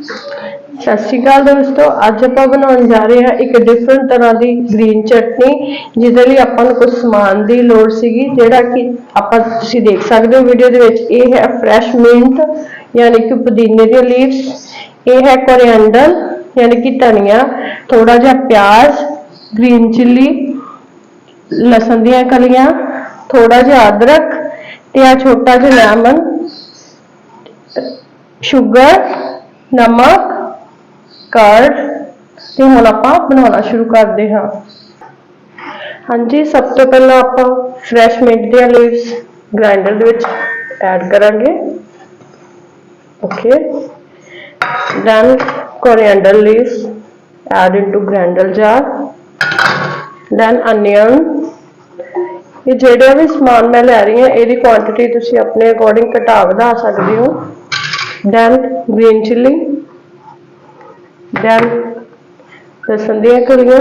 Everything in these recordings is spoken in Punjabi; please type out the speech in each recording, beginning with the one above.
ਸਤਿ ਸ਼੍ਰੀ ਅਕਾਲ ਦੋਸਤੋ, ਅੱਜ ਆਪਾਂ ਬਣਾਉਣ ਜਾ ਰਹੇ ਹਾਂ ਇੱਕ ਡਿਫਰੈਂਟ ਤਰ੍ਹਾਂ ਦੀ ਗ੍ਰੀਨ ਚਟਨੀ, ਜਿਹਦੇ ਲਈ ਆਪਾਂ ਨੂੰ ਕੁਝ ਸਮਾਨ ਦੀ ਲੋੜ ਸੀਗੀ, ਜਿਹੜਾ ਕਿ ਆਪਾਂ ਤੁਸੀਂ ਦੇਖ ਸਕਦੇ ਹੋ ਵੀਡੀਓ ਦੇ ਵਿੱਚ, ਇਹ ਹੈ ਫਰੈਸ਼ ਮਿੰਟ ਯਾਨੀ ਕਿ ਪੁਦੀਨੇ ਦੀਆਂ ਲੀਵਸ ਇਹ ਹੈ ਕੋਰੀਐਂਡਰ ਯਾਨੀ ਕਿ ਧਨੀਆ ਥੋੜਾ ਜਿਹਾ ਪਿਆਜ਼ ਗ੍ਰੀਨ ਚਿੱਲੀ ਲਸਣ ਦੀਆਂ ਕਲੀਆਂ ਥੋੜਾ ਜਿਹਾ ਅਦਰਕ ਤੇ ਆ ਛੋਟਾ ਜਿਹਾ ਲੈਮਨ ਸ਼ੂਗਰ ਨਮਕ ਕਰਡ ਤੇ ਹੁਣ ਆਪਾਂ ਬਣਾਉਣਾ ਸ਼ੁਰੂ ਕਰਦੇ ਹਾਂ। ਹਾਂਜੀ, ਸਭ ਤੋਂ ਪਹਿਲਾਂ ਆਪਾਂ ਫਰੈਸ਼ ਮਿੰਟ ਦੀਆਂ ਲੀਵਸ ਗ੍ਰਾਈਂਡਰ ਦੇ ਵਿੱਚ ਐਡ ਕਰਾਂਗੇ। Okay then coriander leaves add into grinder jar then onion ਇਹ ਜਿਹੜਾ ਵੀ ਸਮਾਨ ਮੈਂ ਲੈ ਰਹੀ ਹਾਂ, ਇਹਦੀ ਕੁਆਂਟੀਟੀ ਤੁਸੀਂ ਆਪਣੇ ਅਕੋਰਡਿੰਗ ਘਟਾ ਵਧਾ ਸਕਦੇ ਹੋ। Then green ਚਿੱਲੀ then ਲਸਣ ਦੀਆਂ ਕਲੀਆਂ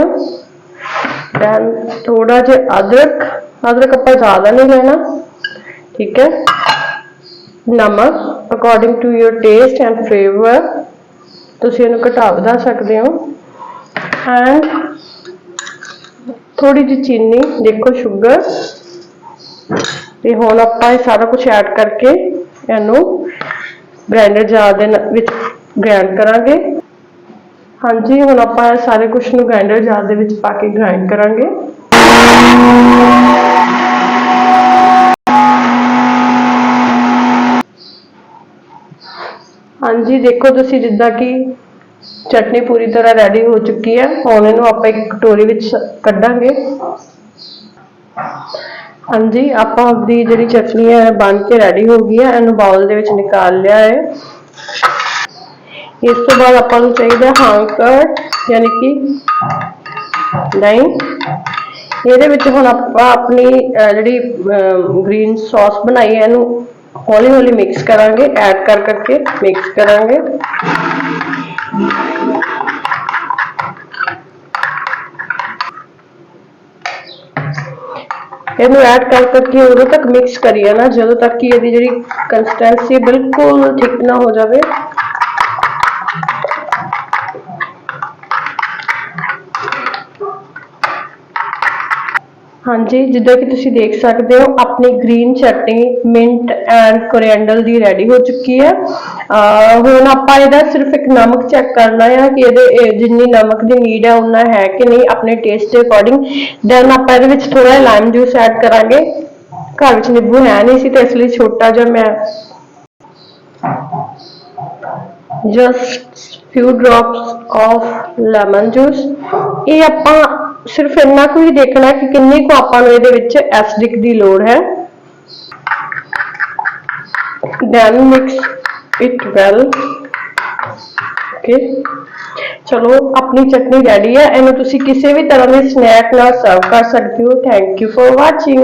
then ਥੋੜਾ ਜਿਹਾ ਅਦਰਕ। ਅਦਰਕ ਆਪਾਂ ਜ਼ਿਆਦਾ ਨਹੀਂ ਲੈਣਾ। ਠੀਕ ਹੈ। ਨਮਕ according to your taste and flavour ਤੁਸੀਂ ਇਹਨੂੰ ਘਟਾ ਵਧਾ ਸਕਦੇ ਹੋ। ਐਂਡ ਥੋੜੀ ਜਿਹੀ ਚੀਨੀ, ਦੇਖੋ ਸ਼ੂਗਰ ਤੇ ਹੁਣ ਆਪਾਂ ਇਹ ਸਾਰਾ ਕੁਝ ਐਡ ਕਰਕੇ ਇਹਨੂੰ ਗ੍ਰਾਈਂਡਰ ਜਾਰ ਦੇ ਵਿੱਚ ਗ੍ਰਾਈਂਡ ਕਰਾਂਗੇ। ਹਾਂਜੀ, ਹੁਣ ਆਪਾਂ ਇਹ ਸਾਰੇ ਕੁਝ ਨੂੰ ਗ੍ਰਾਈਂਡਰ ਜਾਰ ਦੇ ਵਿੱਚ ਪਾ ਕੇ ਗ੍ਰਾਈਂਡ ਕਰਾਂਗੇ। ਹਾਂਜੀ, ਦੇਖੋ ਤੁਸੀਂ ਜਿੱਦਾਂ ਕਿ ਚਟਨੀ ਪੂਰੀ ਤਰ੍ਹਾਂ ਰੈਡੀ ਹੋ ਚੁੱਕੀ ਹੈ। ਹੁਣ ਇਹਨੂੰ ਆਪਾਂ ਇੱਕ ਕਟੋਰੀ ਵਿੱਚ ਕੱਢਾਂਗੇ। ਹਾਂਜੀ, ਆਪਾਂ ਆਪਣੀ ਜਿਹੜੀ ਚਟਨੀ ਹੈ, ਬਣ ਕੇ ਰੈਡੀ ਹੋ ਗਈ ਹੈ। ਇਹਨੂੰ ਬਾਉਲ ਦੇ ਵਿੱਚ ਨਿਕਾਲ ਲਿਆ ਹੈ। ਇਸ ਤੋਂ ਬਾਅਦ ਆਪਾਂ ਨੂੰ ਚਾਹੀਦਾ ਹਾਂਕਰ ਯਾਨੀ ਕਿ ਦਹੀਂ। ਇਹਦੇ ਵਿੱਚ ਹੁਣ ਆਪਾਂ ਆਪਣੀ ਜਿਹੜੀ ਗ੍ਰੀਨ ਸੌਸ ਬਣਾਈ ਹੈ, ਇਹਨੂੰ ਹੌਲੀ ਹੌਲੀ ਮਿਕਸ ਕਰਾਂਗੇ। ਐਡ ਕਰ ਕਰਕੇ ਮਿਕਸ ਕਰਾਂਗੇ। ਇਹਨੂੰ ਐਡ ਕਰ ਕਰਕੇ ਉਦੋਂ ਤੱਕ ਮਿਕਸ ਕਰੀਏ ਨਾ, ਜਦੋਂ ਤੱਕ ਕਿ ਇਹਦੀ ਜਿਹੜੀ ਕੰਸਿਸਟੈਂਸੀ ਬਿਲਕੁਲ ਠੀਕ ਨਾ ਹੋ ਜਾਵੇ। ਹਾਂਜੀ, ਜਿੱਦਾਂ ਕਿ ਤੁਸੀਂ ਦੇਖ ਸਕਦੇ ਹੋ, ਆਪਣੀ green chutney mint and coriander the ready ਹੋ ਚੁੱਕੀ ਹੈ। ਹੁਣ ਆਪਾਂ ਇਹਦਾ ਸਿਰਫ ਇੱਕ ਨਮਕ ਚੈੱਕ ਕਰਨਾ ਹੈ ਕਿ ਇਹਦੇ ਜਿੰਨੀ ਨਮਕ ਦੀ ਨੀਡ ਹੈ ਉਨਾ ਹੈ ਕਿ ਨਹੀਂ, ਆਪਣੇ ਟੇਸਟ ਦੇ ਅਕੋਰਡਿੰਗ ਦੈਨ ਆਪਾਂ ਇਹਦੇ ਵਿੱਚ ਥੋੜਾ ਜਿਹਾ ਲਾਈਮ ਜੂਸ ਐਡ ਕਰਾਂਗੇ। ਘਰ ਵਿੱਚ ਨਿੰਬੂ ਹੈ ਨਹੀਂ ਸੀ, ਤੇ ਇਸ ਲਈ ਛੋਟਾ ਜਿਹਾ ਮੈਂ just few drops of lemon juice ਇਹ ਆਪਾਂ ਸਿਰਫ ਇੰਨਾ ਕੁ ਹੀ ਦੇਖਣਾ ਕਿ ਕਿੰਨੀ ਕੁ ਆਪਾਂ ਨੂੰ ਇਹਦੇ ਵਿੱਚ ਐਸਿਡਿਕ ਦੀ ਲੋੜ ਹੈ। Then mix it well. Okay. ਚਲੋ, ਆਪਣੀ ਚਟਨੀ ਰੈਡੀ ਹੈ। ਇਹਨੂੰ ਤੁਸੀਂ ਕਿਸੇ ਵੀ ਤਰ੍ਹਾਂ ਦੇ ਸਨੈਕ ਨਾਲ ਸਰਵ ਕਰ ਸਕਦੇ ਹੋ। Thank you for watching